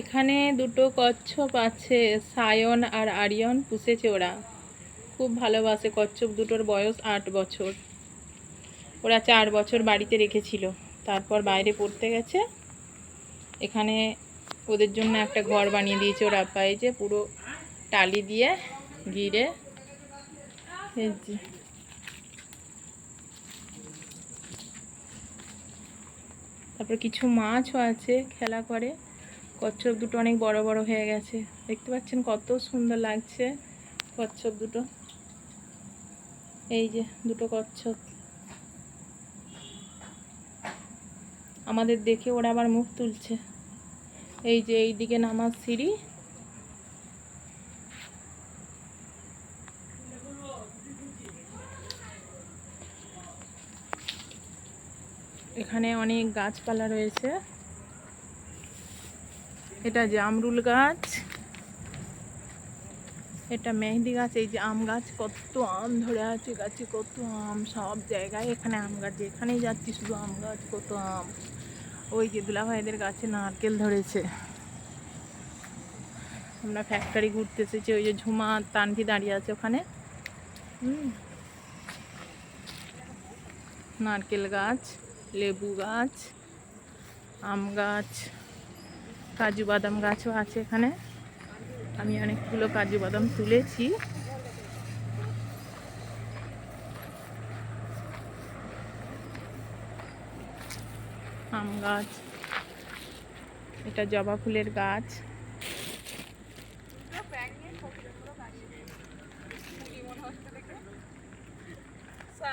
এখানে দুটো কচ্ছপ আছে, সায়ন আর আরিয়ন, পুষেছে ওরা। খুব ভালোবাসে কচ্ছপ, দুটোর বয়স আট বছর। ওরা চার বছর বাড়িতে রেখেছিল। তারপর বাইরে পড়তে গেছে। এখানে ওদের জন্য একটা ঘর বানিয়ে দিয়েছে ওর এই যে পুরো টালি দিয়ে ঘিরে। তারপর কিছু মাছও আছে, খেলা করে। কচ্ছপ দুটো অনেক বড় বড় হয়ে গেছে। দেখতে পাচ্ছেন কত সুন্দর লাগছে কচ্ছপ দুটো। এই যে দুটো কচ্ছপ। আমাদের দেখে ওরা আবার মুখ তুলছে। এই যে এই দিকে নামার সিঁড়ি। এখানে অনেক গাছপালা রয়েছে। এটা জামরুল গাছ, এটা মেহেন্দি গাছ, এই যে আম গাছ, কত আম ধরে আছে গাছে, কত আম, সব জায়গায় এখানে আম গাছ, যেখানেই যাচ্ছি শুধু আম গাছ, কত আম। ওই যে দুলাভাইদের গাছে নারকেল ধরেছে। আমরা ফ্যাক্টরি ঘুরতে এসেছি ওই যে ঝুমা তানভি দাঁড়িয়ে আছে ওখানে। নারকেল গাছ, লেবু গাছ, আম গাছ। কাজু বাদাম গাছও আছে এখানে। আমি অনেকগুলো কাজু বাদাম তুলেছি। আম গাছ, এটা জবা ফুলের গাছ।